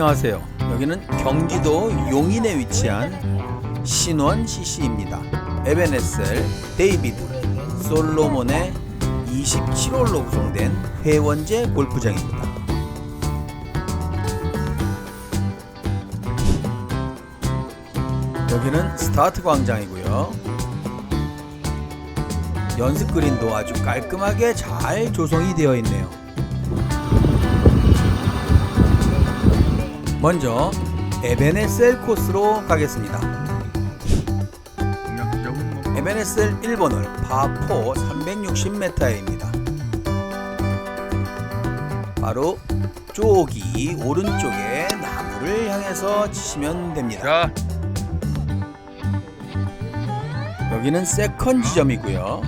안녕하세요. 여기는 경기도 용인에 위치한 신원 CC입니다. 에베네셀, 데이비드, 솔로몬의 27홀로 구성된 회원제 골프장입니다. 여기는 스타트 광장이고요. 연습 그린도 아주 깔끔하게 잘 조성이 되어 있네요. 먼저 에베네셀 코스로 가겠습니다. 에베네셀 1번을 파4 360m입니다. 바로 쪽이 오른쪽에 나무를 향해서 치시면 됩니다. 자, 여기는 세컨 지점이고요.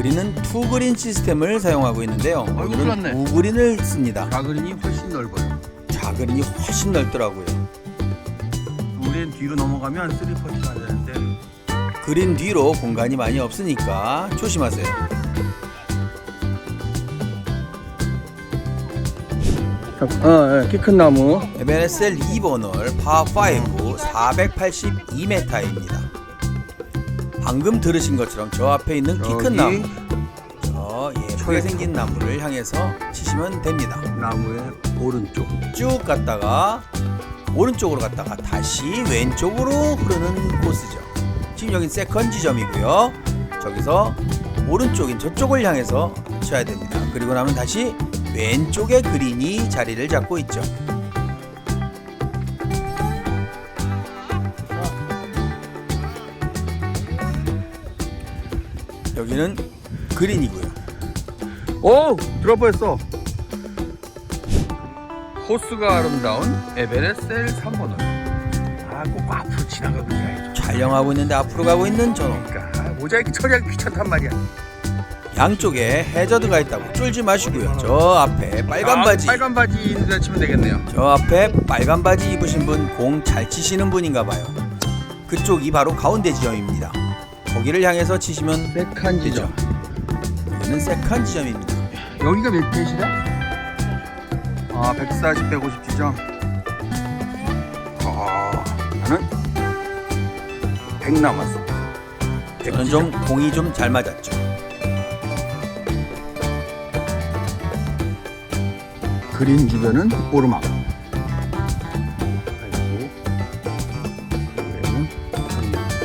그린은 투그린 시스템을 사용하고 있는데요. 아이고, 오늘은. 우그린을 씁니다. 가그린이 훨씬 넓어요. 자그린이 훨씬 넓더라고요. 우리는 뒤로 넘어가면 쓰리 퍼트가 되는데 그린 뒤로 공간이 많이 없으니까 조심하세요. 어, 키 큰 나무. 에베네셀 2번 홀 파5 482m입니다. 방금 들으신 것처럼 저 앞에 있는 키 큰 나무, 저 예쁘게 생긴 나무를 향해서 치시면 됩니다. 나무의 오른쪽. 쭉 갔다가 오른쪽으로 갔다가 다시 왼쪽으로 흐르는 코스죠. 지금 여긴 세컨 지점이고요. 저기서 오른쪽인 저쪽을 향해서 쳐야 됩니다. 그리고 나면 다시 왼쪽에 그린이 자리를 잡고 있죠. 여기는 그린이고요. 오, 드러버했어. 호수가 아름다운 에베레셀 3번을. 아, 꼭 앞으로 지나가고 있어야죠. 촬영하고 있는데 앞으로 가고 있는 저놈. 그러니까 아, 모자이크 처리하기 귀찮단 말이야. 양쪽에 해저드가 있다고 쫄지 마시고요. 저 앞에 빨간 아, 바지, 빨간 바지 있는 데 치면 되겠네요. 저 앞에 빨간 바지 입으신 분 공 잘 치시는 분인가 봐요. 그쪽 이 바로 가운데 지점입니다. 거기를 향해서 치시면 세칸 되죠. 여기는 세컨 지점입니다. 여기가 몇 페이지다? 아, 140, 150 지점. 아, 나는 100 남았어. 저는 좀 공이 좀 잘 맞았죠. 그린 주변은 오르막.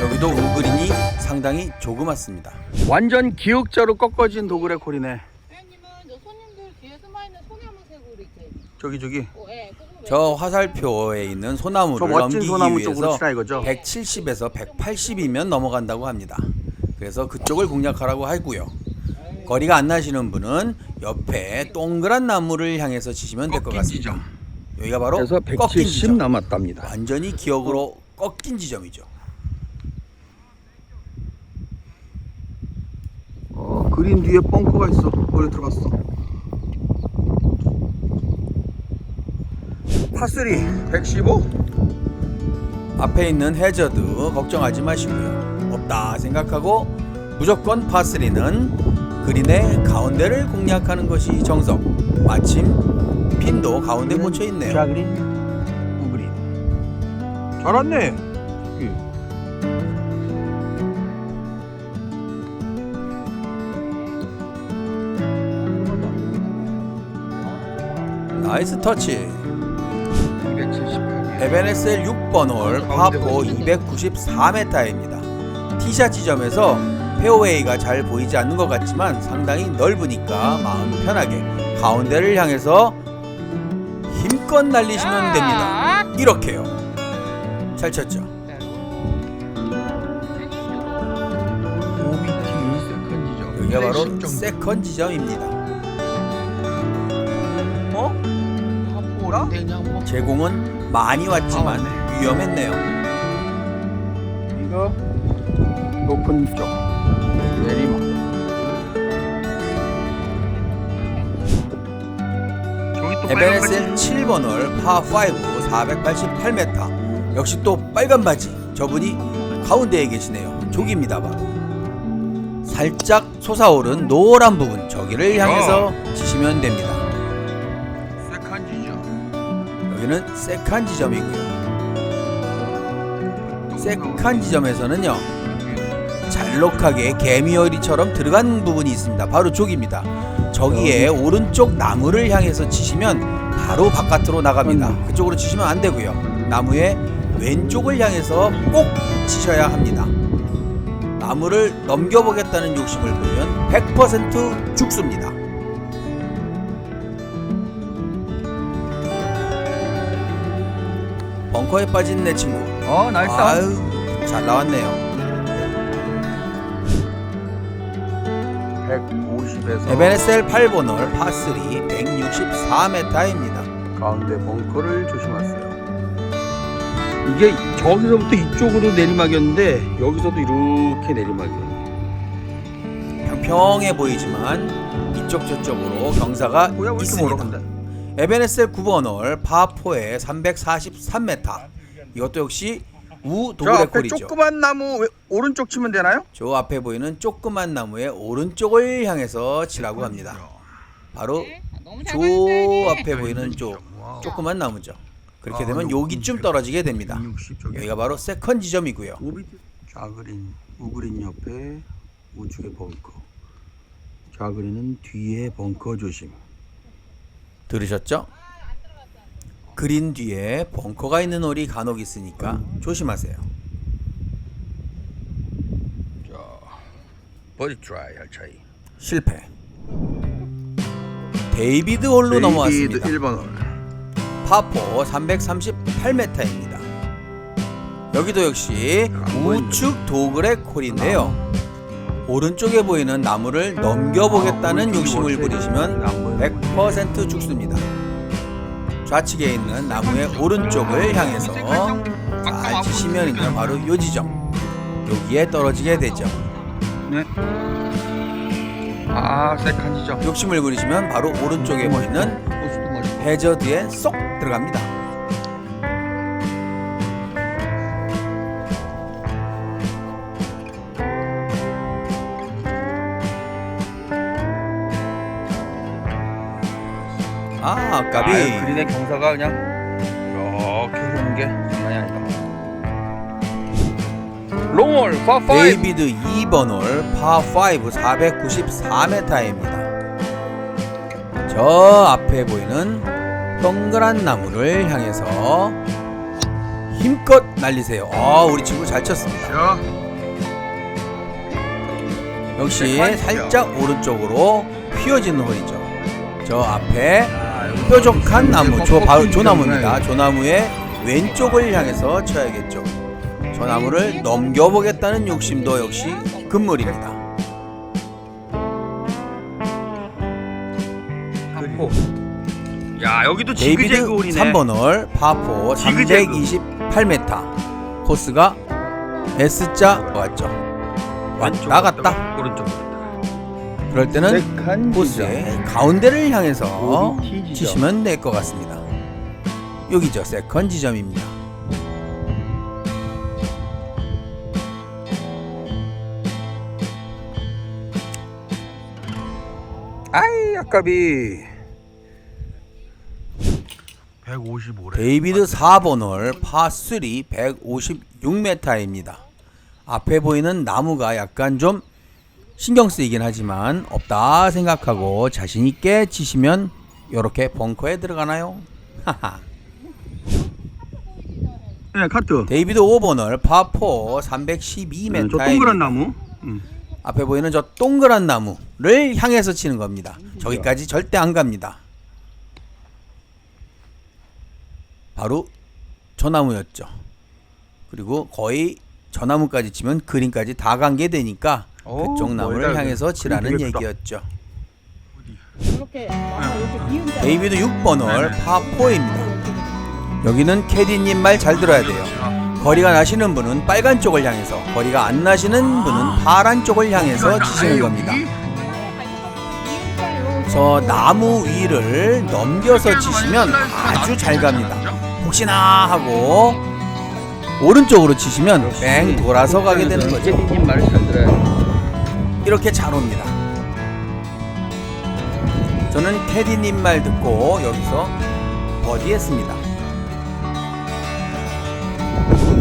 여기도 우그린이 상당히 조그맣습니다. 완전 기역자로 꺾어진 도그레 콜이네. 회원님은 저 손님들 뒤에 숨어 있는 소나무색으로 이렇게 저기 저기. 어, 예, 저 화살표에 있는 저 소나무를 멋진 넘기기 소나무 쪽으로 위해서 치라 이거죠. 170에서 180이면 넘어간다고 합니다. 그래서 그쪽을 공략하라고 하고요. 거리가 안 나시는 분은 옆에 동그란 나무를 향해서 치시면 될 것 같습니다. 여기가 바로 그래서 꺾인 170 지점. 남았답니다. 완전히 기억으로 꺾인 지점이죠. 어, 그린 뒤에 벙커가 있어. 거기 들어갔어. 파3 115? 앞에 있는 해저드 걱정하지 마시고요. 없다 생각하고 무조건 파3는 그린의 가운데를 공략하는 것이 정석. 마침 핀도 가운데 꽂혀 있네요. 좌그린, 우그린. 잘 왔네. 나이스 터치. 278. 에베네셀 6번 홀 파포 294m입니다. 티샷 지점에서 페어웨이가 잘 보이지 않는 것 같지만 상당히 넓으니까 마음 편하게 가운데를 향해서 힘껏 날리시면 됩니다. 이렇게요. 잘 쳤죠. 5m 세컨 지점. 여기가 바로 110 정도. 세컨 지점입니다. 제공은 많이 왔지만 아, 위험했네요. 이거 높은 쪽. 내리막. 에베네셀 7번 홀 파5 488m 역시 또 빨간 바지. 저분이 가운데에 계시네요. 조기입니다 바로 살짝 솟아오른 노란 부분. 저기를 향해서 치시면 됩니다. 여기는 세칸 지점이고요. 세칸 지점에서는요 잘록하게 개미어리처럼 들어간 부분이 있습니다. 바로 저기입니다. 저기에 오른쪽 나무를 향해서 치시면 바로 바깥으로 나갑니다. 그쪽으로 치시면 안 되고요. 나무의 왼쪽을 향해서 꼭 치셔야 합니다. 나무를 넘겨보겠다는 욕심을 보면 100% 죽습니다. 벙커에 빠진 내 친구. 어 나이스. 아유, 잘 나왔네요. 150에서 에베네셀 8번 홀 파3 164m입니다. 가운데 벙커를 조심하세요. 이게 저기서부터 이쪽으로 내리막이었는데 여기서도 이렇게 내리막이에요. 평평해 보이지만 이쪽 저쪽으로 경사가 뭐야 왜 이렇게 있습니다. 에베네셀 9번 홀 파4에 343m. 이것도 역시 저 우도그레 앞에 콜이죠. 조그만 나무 왜- 오른쪽 치면 되나요? 저 앞에 보이는 조그만 나무의 오른쪽을 향해서 치라고 합니다. 바로 네? 저. 앞에 보이는 쪽 와우. 조그만 나무죠. 그렇게 아, 되면 여기쯤 좀 떨어지게 됩니다. 60 저기. 여기가 바로 세컨 지점이고요. 좌그린 우그린 옆에 우측에 벙커. 좌그린은 뒤에 벙커 조심. 들으셨죠? 그린 뒤에 벙커가 있는 홀이 간혹 있으니까 조심하세요. 자, 버디 트라이 할 차이. 실패. 데이비드 홀로 넘어왔습니다. 1번 홀. 파포 338m입니다. 여기도 역시 우측 도그레 콜인데요. 오른쪽에 보이는 나무를 넘겨보겠다는 욕심을 부리시면 100% 죽습니다. 좌측에 있는 나무의 오른쪽을 향해서 잘 치시면은요 바로 요 지점 여기에 떨어지게 되죠. 네. 아, 세컨 지점. 욕심을 부리시면 바로 오른쪽에 보이는 코스도 멋있고. 해저드에 쏙 들어갑니다. 그린의 경사가 그냥 이렇게 흐르는 게 장난이 아니다. 롱홀 파5 데이비드 2번 홀 파5 494m입니다. 저 앞에 보이는 동그란 나무를 향해서 힘껏 날리세요. 아, 우리 친구 잘 쳤습니다. 자, 역시 네, 살짝 오른쪽으로 휘어지는 홀이죠. 저 앞에 뾰족한 나무, 저 바로 꺾인 조나무입니다. 조나무의 왼쪽을 향해서 쳐야겠죠. 저 나무를 넘겨보겠다는 욕심도 역시 금물입니다. 하포. 야, 여기도 데이비드 지그재그 홀이네. 3번 홀 파포 지그재그. 328m 코스가 S자 왔죠. 왔, 왼쪽 나갔다. 오른쪽. 그럴 때는 코스의 가운데를 향해서. 치시면 될 것 같습니다. 여기죠. 세컨 지점입니다. 아이, 아까비. 155래. 데이비드 4번 홀 파3 156m입니다. 앞에 보이는 나무가 약간 좀 신경 쓰이긴 하지만 없다 생각하고 자신 있게 치시면 이렇게 벙커에 들어가나요? 하하. 네, 카트. 데이비드 5번 홀 파4 312m입니다. 네, 저 동그란 나무. 음. 앞에 보이는 저 동그란 나무를 향해서 치는 겁니다. 저기까지 절대 안 갑니다. 바로 저 나무였죠. 그리고 거의 저 나무까지 치면 그린까지 다 간 게 되니까 오, 그쪽 나무를 향해서. 치라는 크다. 얘기였죠. 이렇게 나무 이렇게 비운 자. 데이비드 6번 홀 파4입니다. 여기는 캐디님 말 잘 들어야 돼요. 거리가 나시는 분은 빨간 쪽을 향해서, 거리가 안 나시는 분은 파란 쪽을 향해서 치시는 겁니다. 저 나무 위를 넘겨서 치시면 아주 잘 갑니다. 혹시나 하고 오른쪽으로 치시면 뺑 돌아서 가게 되는 거죠. 님 말을 잘 들어야 돼. 이렇게 잘 옵니다. 저는 캐디님 말 듣고 여기서 버디했습니다.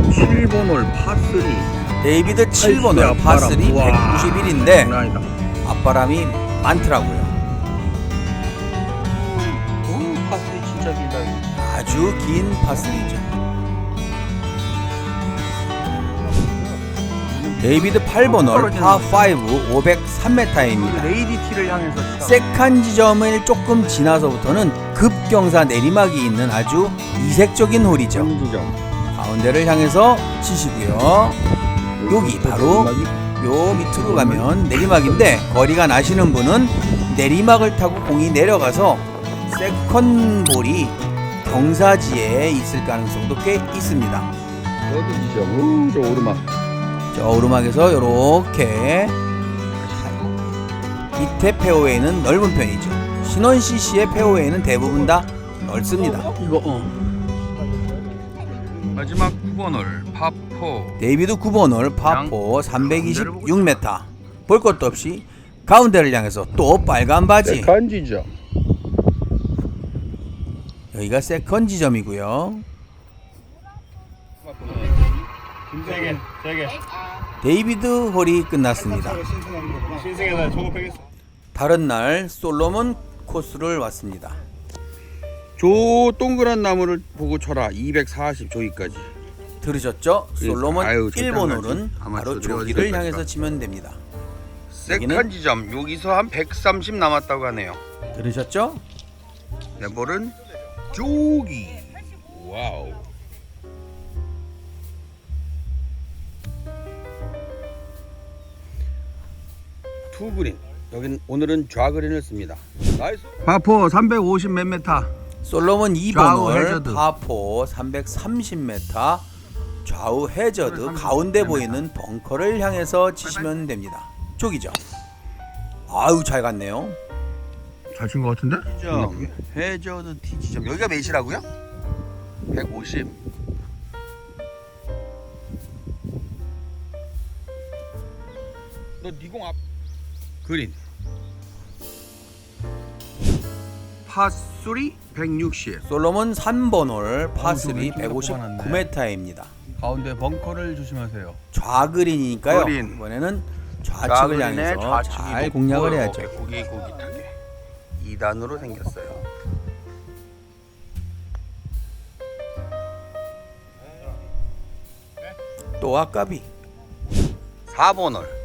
7번 홀 파3 데이비드 7번을 파3 191인데 아니다 앞바람이 많더라고요. 오 파3 진짜 길다. 아주 긴 파3죠. 데이비드 8번을 파5 503m입니다. 레이디 티를 향해서 세칸 지점을 조금 지나서부터는 급경사 내리막이 있는 아주 이색적인 홀이죠. 지점 가운데를 향해서 치시고요. 여기 바로 요 밑으로 가면 내리막인데 거리가 나시는 분은 내리막을 타고 공이 내려가서 세컨 볼이 경사지에 있을 가능성도 꽤 있습니다. 어디 지점 오저 오르막 저 오르막에서 이렇게. 밑에 페어웨이는 넓은 편이죠. 신원 CC의 페어웨이는 대부분 다 넓습니다. 이거 어. 마지막 9번 홀 파4 데이비드 9번 홀 파포 326m 볼 것도 없이 가운데를 향해서 또 빨간 바지. 세컨 지점. 여기가 세컨 지점이고요 세개 세 개 데이비드 홀이 끝났습니다. 조급하겠어 다른 날 솔로몬 코스를 왔습니다. 저 동그란 나무를 보고 쳐라. 240 저기까지. 들으셨죠? 솔로몬 아유, 1번 적당하지. 홀은 바로 조기를 어디서 향해서? 치면 됩니다. 세컨? 지점. 여기서 한 130 남았다고 하네요. 들으셨죠? 내 볼은 저기. 와우 투 그린 여긴 오늘은 좌 그린을 씁니다 나이스 파포 350 몇 메타 솔로몬 2번 좌우 홀 해저드. 파포 330m 좌우 해저드 330 가운데. 보이는 벙커를 향해서 치시면 됩니다. 쪽이죠. 아유 잘 갔네요. 잘 친 것 같은데? 지점 해저드 T 지점 여기가 몇이라고요? 150 너 니공 앞 그린 파3 160 솔로몬 3번 홀저 파3 왼쪽으로 뽑아놨네. 159m입니다. 가운데 벙커를 조심하세요 좌그린이니까요. 그린. 이번에는 좌측을 향해서 잘 공략을 해야죠. 고기고기하게 2단으로 생겼어요 또 아까비 4번 홀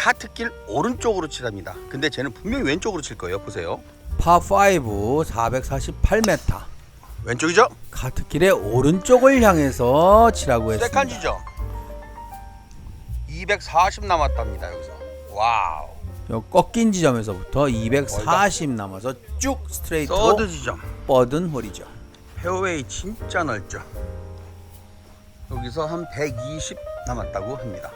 카트길 오른쪽으로 치랍니다. 근데 쟤는 분명히 왼쪽으로 칠 거예요. 보세요. 파5 448m 왼쪽이죠? 카트길의 오른쪽을 향해서 치라고 했습니다. 세컨지죠 240 남았답니다 여기서. 와우. 요 꺾인 지점에서부터 240 남아서 쭉 스트레이트로 서드 지점. 뻗은 홀이죠. 페어웨이 진짜 넓죠. 여기서 한 120 남았다고 합니다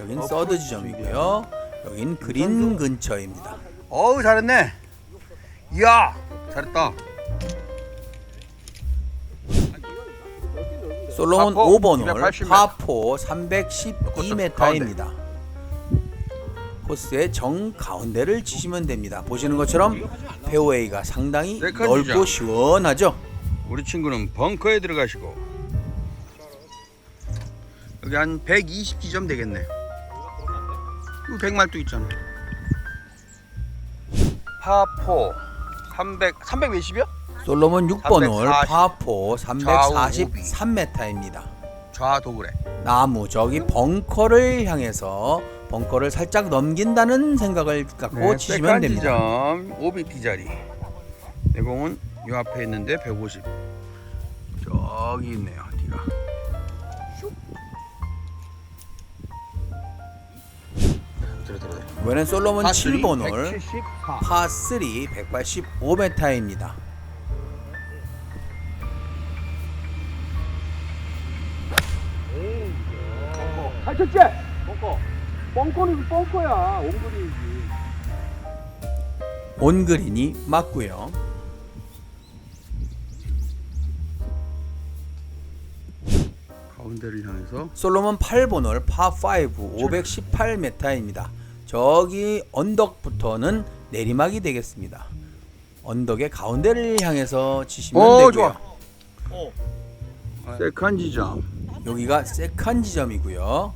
여긴 어, 서드 지점이고요. 여긴 그린 근처입니다. 어우 잘했네 이야 잘했다 솔로몬 파포 5번 홀 280m. 파포 312m입니다. 코스의 정 가운데를 치시면 됩니다. 보시는 것처럼 페어웨이가 상당히 네, 넓고. 시원하죠. 우리 친구는 벙커에 들어가시고 여기 한 120 지점 되겠네 이거 100말도 있잖아 파포 300 300 몇이요? 솔로몬 6번 홀 340. 파포 좌우 343m입니다. 좌도 그래 나무 저기 벙커를 향해서 벙커를 살짝 넘긴다는 생각을 갖고 치시면 됩니다. 점 OBT 자리 내 공은 요 앞에 있는데 150 저기 있네요 들어 들어 들어 이번엔 솔로몬 파 7번 홀 174. 파3 185m입니다. 잘 쳤지? 벙커 벙커는 벙커야 옹그린이지 온그린이 맞고요. 가운데를 향해서 솔로몬 8번 홀 파5 518m입니다. 저기 언덕부터는 내리막이 되겠습니다. 언덕의 가운데를 향해서 치시면 오, 되고요. 좋아. 세컨 지점. 여기가 세컨 지점이고요.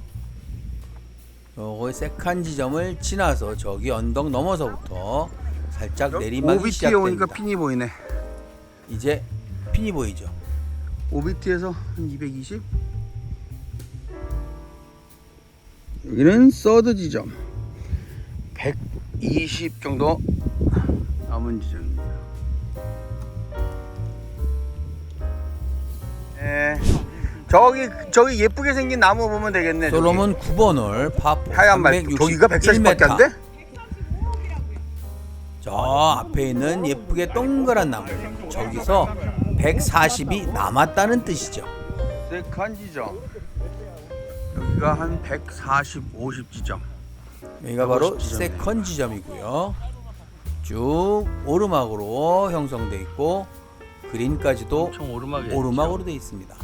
요거 세컨 지점을 지나서 저기 언덕 넘어서부터 살짝 내리막이 오비티에 오니까 시작됩니다. 핀이 보이네. 이제 핀이 보이죠. 오비티에서 한 220. 여기는 서드 지점. 120 정도 남은 지점입니다. 네. 저기 저기 예쁘게 생긴 나무 보면 되겠네. 저기. 솔로몬 9번을 파4 하얀 말 저기가 140밖에 안 돼? 저 앞에 있는 예쁘게 동그란 나무 저기서 140이 남았다는 뜻이죠. 세컨 지점. 여기가 한 140, 50 지점. 여기가 바로 150 지점이네. 세컨 지점이고요. 쭉 오르막으로 형성돼 있고 그린까지도 오르막으로 되어 있습니다.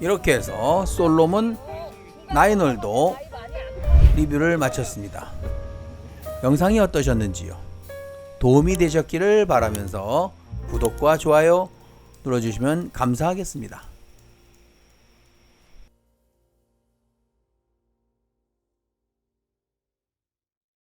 이렇게 해서 솔로몬 나인홀도 리뷰를 마쳤습니다. 영상이 어떠셨는지요? 도움이 되셨기를 바라면서 구독과 좋아요 눌러주시면 감사하겠습니다.